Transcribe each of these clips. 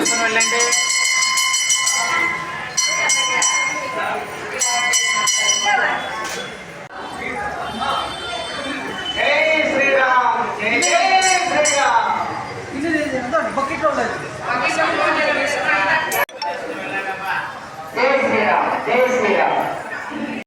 చేసుకుని వెళ్ళండి జై శ్రీరామ్ జై జై శ్రీరామ్ జై శ్రీరామ్ జై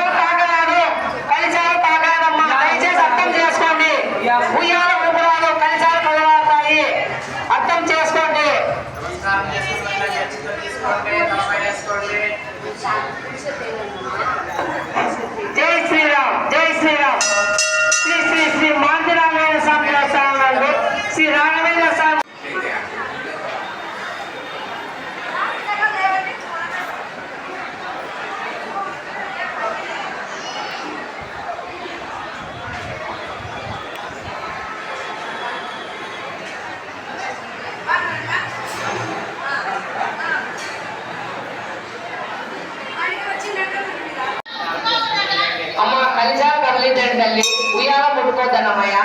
sabe, podia ter కలిసారు కదిలించండి ఉయ్యాల ముట్టుకోద్దన్నమ్మయ్య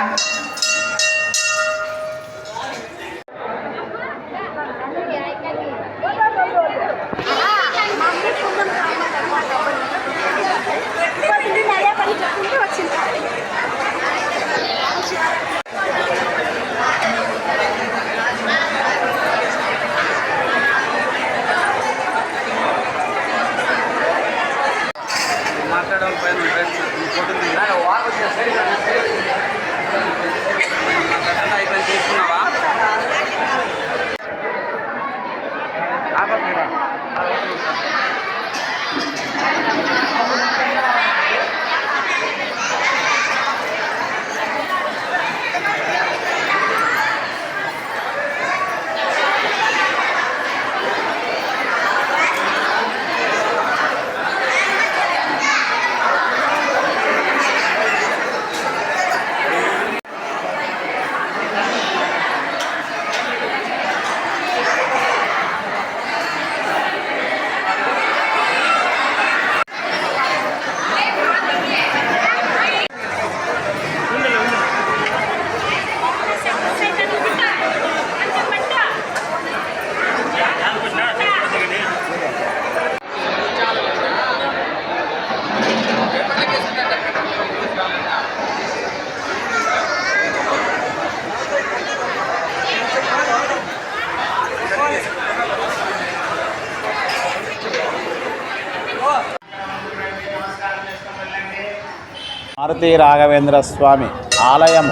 మారుతి రాఘవేంద్ర స్వామి ఆలయం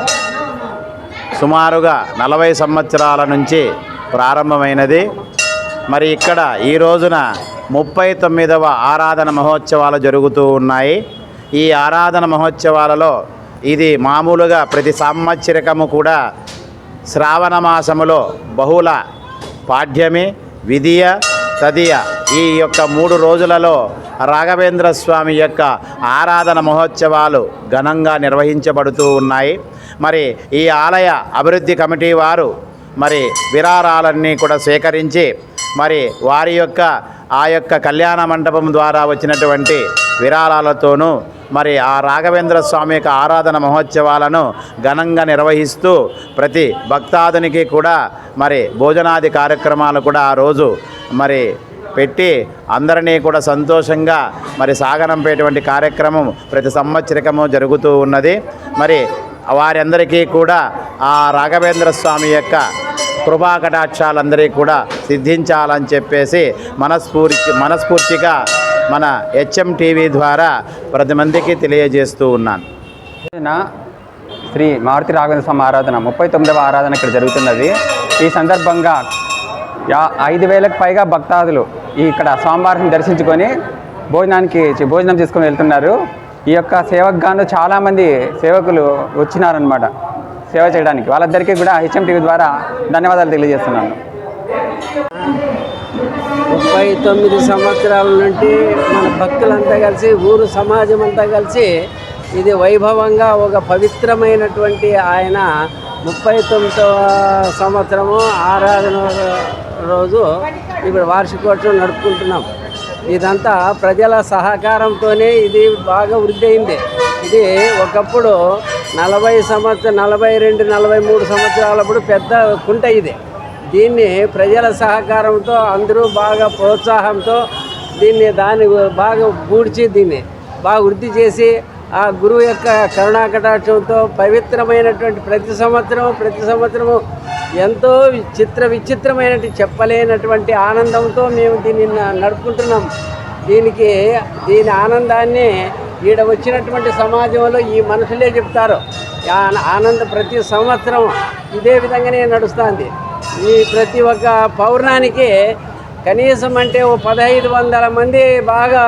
సుమారుగా నలభై సంవత్సరాల నుంచి ప్రారంభమైనది. మరి ఇక్కడ ఈ రోజున ముప్పై తొమ్మిదవ ఆరాధన మహోత్సవాలు జరుగుతూ ఉన్నాయి. ఈ ఆరాధన మహోత్సవాలలో ఇది మామూలుగా ప్రతి సంవత్సరకము కూడా శ్రావణ మాసములో బహుళ పాఠ్యమి విధియ తదియ ఈ యొక్క మూడు రోజులలో రాఘవేంద్ర స్వామి యొక్క ఆరాధన మహోత్సవాలు ఘనంగా నిర్వహించబడుతూ ఉన్నాయి. మరి ఈ ఆలయ అభివృద్ధి కమిటీ వారు మరి విరారాలన్నీ కూడా సేకరించి మరి వారి యొక్క ఆ యొక్క కళ్యాణ మండపం ద్వారా వచ్చినటువంటి విరాళాలతోనూ మరి ఆ రాఘవేంద్ర స్వామి యొక్క ఆరాధన మహోత్సవాలను ఘనంగా నిర్వహిస్తూ ప్రతి భక్తాదునికి కూడా మరి భోజనాది కార్యక్రమాలు కూడా ఆ రోజు మరి పెట్టి అందరినీ కూడా సంతోషంగా మరి సాగనంపేటువంటి కార్యక్రమం ప్రతి సంవత్సరకము జరుగుతూ ఉన్నది. మరి వారందరికీ కూడా ఆ రాఘవేంద్ర స్వామి యొక్క కృపాకటాక్షాలందరికీ కూడా సిద్ధించాలని చెప్పేసి మనస్ఫూర్తి మనస్ఫూర్తిగా మన హెచ్ఎం టీవీ ద్వారా ప్రతి మందికి తెలియజేస్తూ ఉన్నాను. శ్రీ మారుతి రాఘవేంద్ర స్వామి ఆరాధన ముప్పై తొమ్మిదవ ఆరాధన ఇక్కడ జరుగుతున్నది. ఈ సందర్భంగా యా ఐదు వేలకు పైగా భక్తాదులు ఇక్కడ స్వామివారిని దర్శించుకొని భోజనానికి భోజనం చేసుకొని వెళ్తున్నారు. ఈ యొక్క సేవకు గాను చాలామంది సేవకులు వచ్చినారనమాట సేవ చేయడానికి. వాళ్ళందరికీ కూడా హెచ్ఎం టీవీ ద్వారా ధన్యవాదాలు తెలియజేస్తున్నాను. ముప్పై తొమ్మిది సంవత్సరాల నుండి మన భక్తులంతా కలిసి ఊరు సమాజం అంతా కలిసి ఇది వైభవంగా ఒక పవిత్రమైనటువంటి ఆయన ముప్పై తొమ్మిదవ సంవత్సరము ఆరాధన రోజు ఇప్పుడు వార్షికోత్సవం నడుపుకుంటున్నాం. ఇదంతా ప్రజల సహకారంతోనే ఇది బాగా వృద్ధి అయింది. ఇది ఒకప్పుడు నలభై సంవత్సరం నలభై రెండు నలభై మూడు సంవత్సరాలప్పుడు పెద్ద కుంట ఇది. దీన్ని ప్రజల సహకారంతో అందరూ బాగా ప్రోత్సాహంతో దీన్ని దాన్ని బాగా పూడ్చి దీన్ని బాగా వృద్ధి చేసి ఆ గురువు యొక్క కరుణా కటాక్షంతో పవిత్రమైనటువంటి ప్రతి సంవత్సరం ప్రతి సంవత్సరము ఎంతో చిత్ర విచిత్రమైనటువంటి చెప్పలేనటువంటి ఆనందంతో మేము దీన్ని నడుపుకుంటున్నాం. దీనికి దీని ఆనందాన్ని ఈడ వచ్చినటువంటి సమాజంలో ఈ మనుషులే చెప్తారు. ఆ ఆనంద ప్రతి సంవత్సరం ఇదే విధంగానే నడుస్తుంది. ఈ ప్రతి ఒక్క పౌర్ణానికి కనీసం అంటే ఓ పదహైదు వందల మంది బాగా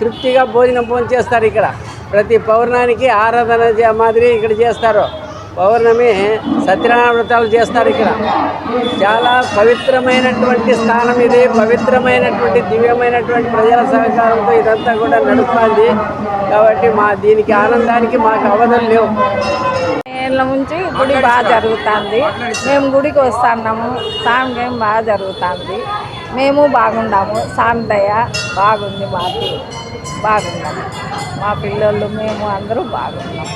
తృప్తిగా భోజనం భోంచేస్తారు ఇక్కడ. ప్రతి పౌర్ణానికి ఆరాధన మాదిరి ఇక్కడ చేస్తారు. పౌర్ణమి సత్యనారాయణ వ్రతాలు చేస్తారు ఇక్కడ. చాలా పవిత్రమైనటువంటి స్థానం ఇది. పవిత్రమైనటువంటి దివ్యమైనటువంటి ప్రజల సహకారంతో ఇదంతా కూడా నడుస్తుంది. కాబట్టి మా దీనికి ఆనందానికి మాకు అవధం లేవు. ఏళ్ళ నుంచి గుడి బాగా జరుగుతుంది. మేము గుడికి వస్తున్నాము. సాంగం బాగా జరుగుతుంది. మేము బాగుండాము. దయ బాగుంది మాకు. బాగున్నాము. మా పిల్లలు మేము అందరూ బాగున్నాము.